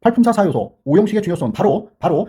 팔품사 사요소 오형식의 중요성은 바로 바로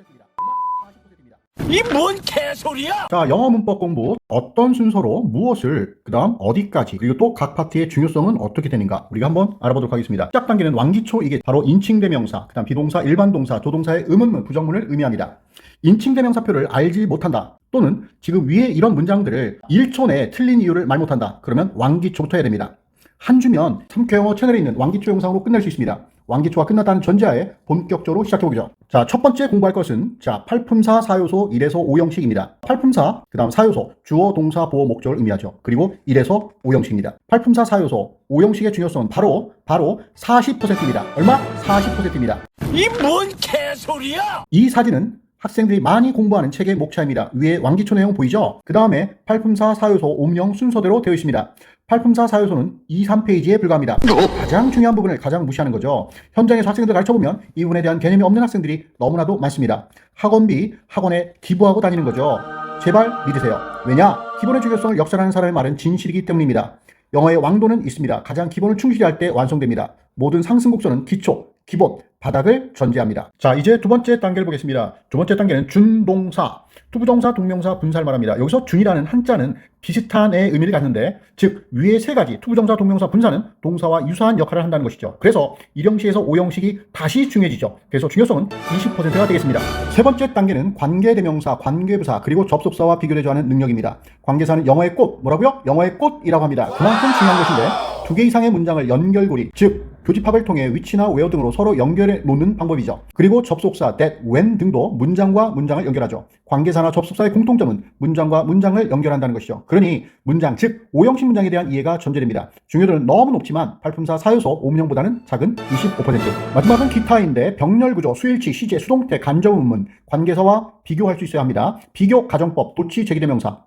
40%입니다. 이 뭔 개소리야! 자, 영어 문법 공부 어떤 순서로 무엇을 그다음 어디까지 그리고 또 각 파트의 중요성은 어떻게 되는가 우리가 한번 알아보도록 하겠습니다. 시작 단계는 완기초 이게 바로 인칭대명사, 그다음 비동사, 일반동사, 조동사의 의문문, 부정문을 의미합니다. 인칭대명사표를 알지 못한다 또는 지금 위에 이런 문장들을 1초 내에 틀린 이유를 말 못한다 그러면 완기초부터 해야 됩니다. 한 주면 삼켜영어 채널에 있는 완기초 영상으로 끝낼 수 있습니다. 완기초가 끝났다는 전제하에 본격적으로 시작해보죠. 자, 첫 번째 공부할 것은 자, 팔품사 사요소 1에서 5형식입니다. 팔품사, 그 다음 사요소, 주어, 동사, 보호, 목적을 의미하죠. 그리고 1에서 5형식입니다. 팔품사 사요소 5형식의 중요성은 바로, 바로 40%입니다. 얼마? 40%입니다. 이 뭔 개소리야! 이 사진은 학생들이 많이 공부하는 책의 목차입니다. 위에 완기초 내용 보이죠? 그 다음에 팔품사 사요소 옴령 순서대로 되어 있습니다. 팔품사 사요소는 2, 3페이지에 불과합니다. 가장 중요한 부분을 가장 무시하는 거죠. 현장에서 학생들 가르쳐보면 이 부분에 대한 개념이 없는 학생들이 너무나도 많습니다. 학원비, 학원에 기부하고 다니는 거죠. 제발 믿으세요. 왜냐? 기본의 중요성을 역설하는 사람의 말은 진실이기 때문입니다. 영어의 왕도는 있습니다. 가장 기본을 충실히 할 때 완성됩니다. 모든 상승곡선은 기초, 기본, 바닥을 전제합니다. 자, 이제 두 번째 단계를 보겠습니다. 두 번째 단계는 준동사. 투부정사, 동명사, 분사를 말합니다. 여기서 준이라는 한자는 비슷한의 의미를 갖는데, 즉, 위에 세 가지, 투부정사, 동명사, 분사는 동사와 유사한 역할을 한다는 것이죠. 그래서 1형식에서 5형식이 다시 중요해지죠. 그래서 중요성은 20%가 되겠습니다. 세 번째 단계는 관계대명사, 관계부사, 그리고 접속사와 비교대조하는 능력입니다. 관계사는 영어의 꽃, 뭐라고요? 영어의 꽃이라고 합니다. 그만큼 중요한 것인데, 두 개 이상의 문장을 연결고리, 즉 교집합을 통해 위치나 웨어 등으로 서로 연결해 놓는 방법이죠. 그리고 접속사, that, when 등도 문장과 문장을 연결하죠. 관계사나 접속사의 공통점은 문장과 문장을 연결한다는 것이죠. 그러니 문장, 즉 오형식 문장에 대한 이해가 전제됩니다. 중요도는 너무 높지만 발품사 사요소 오문형보다는 작은 25%. 마지막은 기타인데 병렬구조, 수일치, 시제, 수동태, 간접문문, 관계사와 비교할 수 있어야 합니다. 비교, 가정법, 도치, 제기대명사,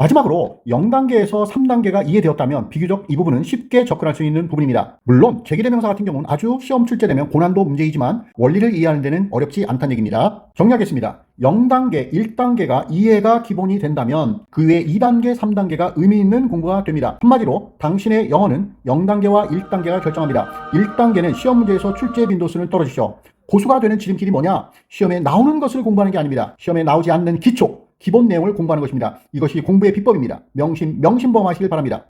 마지막으로 0단계에서 3단계가 이해되었다면 비교적 이 부분은 쉽게 접근할 수 있는 부분입니다. 물론 제기대명사 같은 경우는 아주 시험 출제되면 고난도 문제이지만 원리를 이해하는 데는 어렵지 않다는 얘기입니다. 정리하겠습니다. 0단계, 1단계가 이해가 기본이 된다면 그 외 2단계, 3단계가 의미 있는 공부가 됩니다. 한마디로 당신의 영어는 0단계와 1단계가 결정합니다. 1단계는 시험 문제에서 출제 빈도수를 떨어지죠. 고수가 되는 지름길이 뭐냐? 시험에 나오는 것을 공부하는 게 아닙니다. 시험에 나오지 않는 기초, 기본 내용을 공부하는 것입니다. 이것이 공부의 비법입니다. 명심, 명심범하시길 바랍니다.